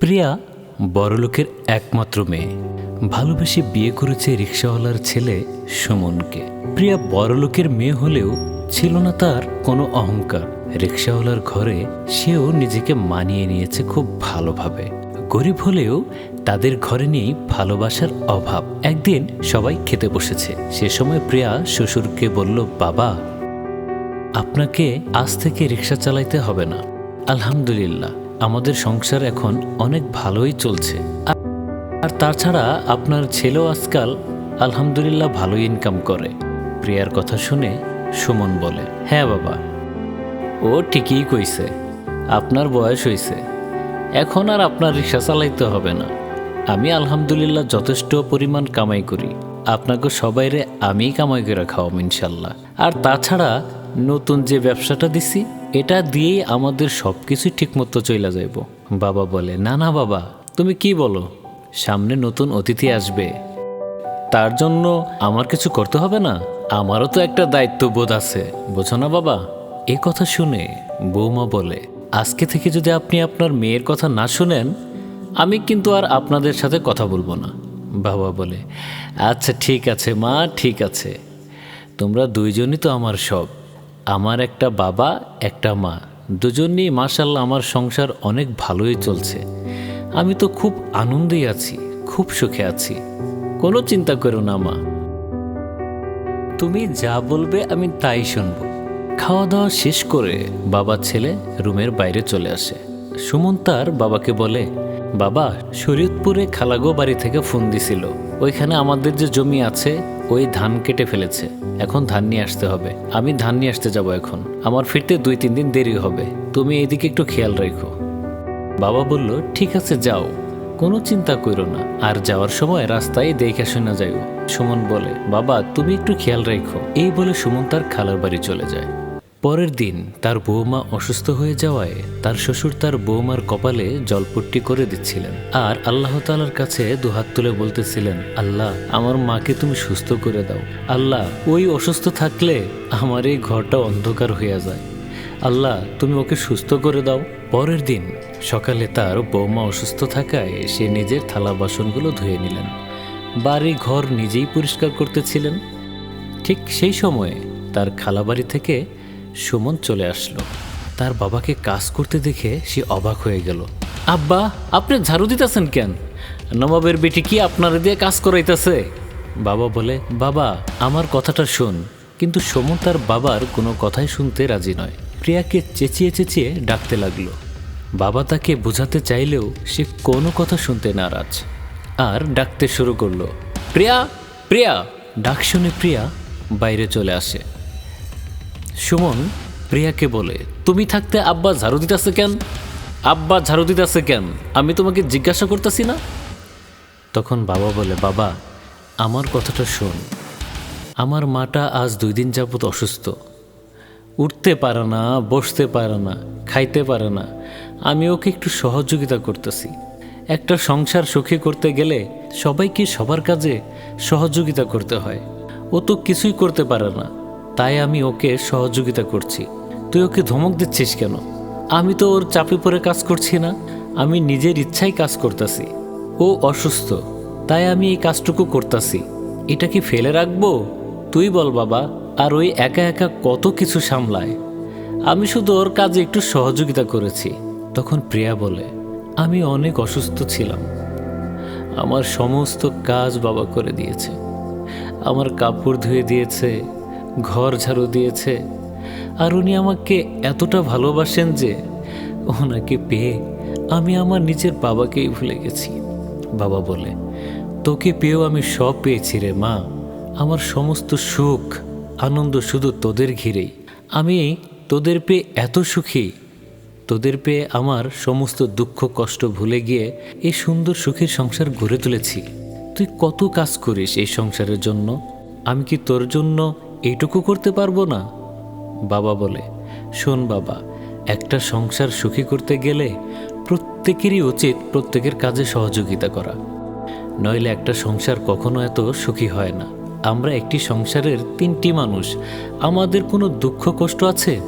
প্রিয়া বড়লোকের একমাত্র মেয়ে। ভালোবেসে বিয়ে করেছে রিক্সাওয়ালার ছেলে সুমনকে। প্রিয়া বড়লোকের মেয়ে হলেও ছিল না তার কোনো অহংকার। রিক্সাওয়ালার ঘরে সেও নিজেকে মানিয়ে নিয়েছে খুব ভালোভাবে। গরিব হলেও তাদের ঘরে নেই ভালোবাসার অভাব। একদিন সবাই খেতে বসেছে। সে সময় প্রিয়া শ্বশুরকে বলল, বাবা, আপনাকে আজ থেকে রিক্সা চালাইতে হবে না। আলহামদুলিল্লাহ। আমাদের সংসার এখন অনেক ভালোই চলছে। আর- তাছাড়া আপনার ছেলেও আজকাল আলহামদুলিল্লাহ ভালো ইনকাম করে। প্রিয়ার কথা শুনে সুমন বলে হ্যাঁ বাবা। ও ঠিকই কইছে, আপনার বয়স হইছে। এখন আর আপনার রিক্সা চালাইতে হবে না। আমি আলহামদুলিল্লাহ যথেষ্ট পরিমাণ কামাই করি। আপনাকে সবাইরে আমিই কামাই করে খাওয়াম ইনশাল্লাহ। আর তাছাড়া নতুন যে ব্যবসাটা দিছি এটা দিয়েই আমাদের সব কিছু ঠিকমতো চলে যাইব। বাবা বলে, না না বাবা, তুমি কি বলো? সামনে নতুন অতিথি আসবে। তার জন্য আমার কিছু করতে হবে না? আমারও তো একটা দায়িত্ববোধ আছে। বোঝো না বাবা? এ কথা শুনে বৌমা বলে, আজকে থেকে যদি আপনি আপনার মেয়ের কথা না শুনেন, আমি কিন্তু আর আপনাদের সাথে কথা বলব না। বাবা বলে আচ্ছা ঠিক আছে মা, ঠিক আছে। তোমরা দুইজনই তো আমার সব। আমার একটা বাবা, একটা মা। দুজনেই মাশাল্লাহ আমার সংসার অনেক ভালোই চলছে। আমি তো খুব আনন্দেই আছি, খুব সুখে আছি। কোনো চিন্তা করো না, মা। তুমি যা বলবে আমি তাই শুনব। খাওয়া দাওয়া শেষ করে বাবা ছেলে রুমের বাইরে চলে আসে। সুমন তার বাবাকে বলে বাবা, শরীয়তপুরে খালাগো বাড়ি থেকে ফোন দিছিল। ওইখানে আমাদের যে জমি আছে, ওই ধান কেটে ফেলেছে। এখন ধান নিয়ে আসতে হবে। আমি ধান নিয়ে আসতে যাব এখন। আমার ফিরতে দুই তিন দিন দেরি হবে। তুমি এদিকে একটু খেয়াল রেখো। বাবা বলল, ঠিক আছে, যাও। কোনো চিন্তা করো না। আর যাওয়ার সময় রাস্তায় দেখে শোনা যাইও। সুমন বলে, বাবা, তুমি একটু খেয়াল রেখো। এই বলে সুমন তার খালার বাড়ি চলে যায়। পরের দিন তার বৌমা অসুস্থ হয়ে যাওয়ায় তার শ্বশুর তার বৌমার কপালে জলপট্টি করে দিচ্ছিলেন। আর আল্লাহ তালার কাছে দুহাত তুলে বলতেছিলেন, আল্লাহ, আমার মাকে তুমি সুস্থ করে দাও। আল্লাহ, ওই অসুস্থ থাকলে আমার এই ঘরটা অন্ধকার হয়ে যায়। আল্লাহ, তুমি ওকে সুস্থ করে দাও। পরের দিন সকালে তার বৌমা অসুস্থ থাকায় সে নিজের থালা বাসনগুলো ধুয়ে নিলেন। বাড়ি ঘর নিজেই পরিষ্কার করতেছিলেন। ঠিক সেই সময়ে তার খালাবাড়ি থেকে সুমন চলে আসলো। তার বাবাকে কাজ করতে দেখে সে অবাক হয়ে গেল। আব্বা, আপনি ঝাড়ু দিতেছেন কেন? নবাবের বেটি কি আপনার দিয়ে কাজ করাইতেছে? বাবা বলে, বাবা, আমার কথাটা শোন। কিন্তু সুমন তার বাবার কোনো কথাই শুনতে রাজি নয়। প্রিয়াকে চেঁচিয়ে চেঁচিয়ে ডাকতে লাগল। বাবা তাকে বোঝাতে চাইলেও সে কোনো কথা শুনতে নারাজ। আর ডাকতে শুরু করল, প্রিয়া প্রিয়া! ডাক শুনে প্রিয়া বাইরে চলে আসে। সুমন, প্রিয়াকে বলে, তুমি থাকতে আব্বা ঝাড়ু দিতেছে কেন? আব্বা ঝাড়ু দিতেছে কেন? আমি তোমাকে জিজ্ঞাসা করতেছি না? তখন বাবা বলে, বাবা, আমার কথাটা শোন। আমার মাটা আজ দুই দিন যাবত অসুস্থ। উঠতে পারে না, বসতে পারে না, খাইতে পারে না। আমি ওকে একটু সহযোগিতা করতেছি। একটা সংসার সুখী করতে গেলে সবাইকে সবার কাজে সহযোগিতা করতে হয়। ও তো কিছুই করতে পারে না। তাই আমি ওকে সহযোগিতা করছি। তুই ওকে ধমক দিচ্ছিস কেন? আমি তো ওর চাপে পড়ে কাজ করছি না। আমি নিজের ইচ্ছাই কাজ করতেছি। ও অসুস্থ, তাই আমি এই কাজটুকু করতেছি। এটা কি ফেলে রাখব? তুই বল বাবা, আর ওই একা একা কত কিছু সামলায়। আমি শুধু ওর কাজে একটু সহযোগিতা করেছি, তখন প্রিয়া বলে, আমি অনেক অসুস্থ ছিলাম। আমার সমস্ত কাজ বাবা করে দিয়েছে। আমার কাপড় ধুয়ে দিয়েছে ঘর ঝাড়ু দিয়েছে। আর উনি আমাকে এতটা ভালোবাসেন যে ওনাকে পেয়ে আমি আমার নিজের বাবাকেই ভুলে গেছি। বাবা বলে, তোকে পেয়েও আমি সব পেয়েছি রে মা। আমার সমস্ত সুখ, আনন্দ শুধু তোদের ঘিরেই। আমি তোদের পেয়ে এত সুখী। তোদের পেয়ে আমার সমস্ত দুঃখ, কষ্ট ভুলে গিয়ে এই সুন্দর সুখের সংসার গড়ে তুলেছি। তুই কত কাজ করিস এই সংসারের জন্য? আমি কি তোর জন্য এইটুকু করতে পারব না? বাবা বলে, শোন বাবা, একটা সংসার সুখী করতে গেলে প্রত্যেকেরই উচিত প্রত্যেকের কাজে সহযোগিতা করা। নইলে একটা সংসার কখনো এত সুখী হয় না। আমরা একটি সংসারের তিনটি মানুষ, আমাদের কোনো দুঃখ কষ্ট আছে?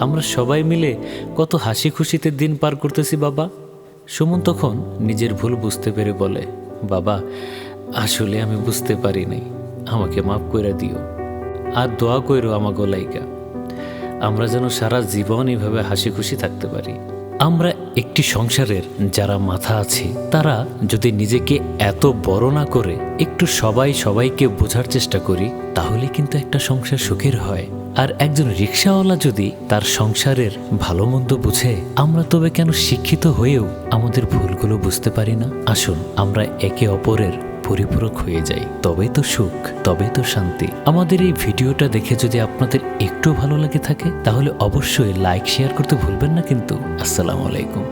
আমরা সবাই মিলে কত হাসি খুশিতে দিন পার করতেছি বাবা? সুমন তখন নিজের ভুল বুঝতে পেরে বলে, বাবা, আসলে আমি বুঝতে পারি নাই আমাকে মাফ করে দিও। আর দোয়া কইরো আমাগো লাইকা আমরা যেন সারা জীবন এইভাবে হাসি খুশি থাকতে পারি। আমরা একটি সংসারের যারা মাথা আছে, তারা যদি নিজেকে এত বড় না করে একটু সবাই সবাইকে বোঝার চেষ্টা করি, তাহলে কিন্তু একটা সংসার সুখের হয়। আর একজন রিক্সাওয়ালা যদি তার সংসারের ভালো মন্দ বুঝে, আমরা তবে কেন শিক্ষিত হয়েও আমাদের ভুলগুলো বুঝতে পারি না? আসুন, আমরা একে অপরের পরিপূরক হয়ে যায় তবে তো সুখ তবে তো শান্তি। আমাদের এই ভিডিওটা দেখে যদি আপনাদের একটু ভালো লাগে থাকে, তাহলে অবশ্যই লাইক শেয়ার করতে ভুলবেন না কিন্তু। আসসালামু আলাইকুম।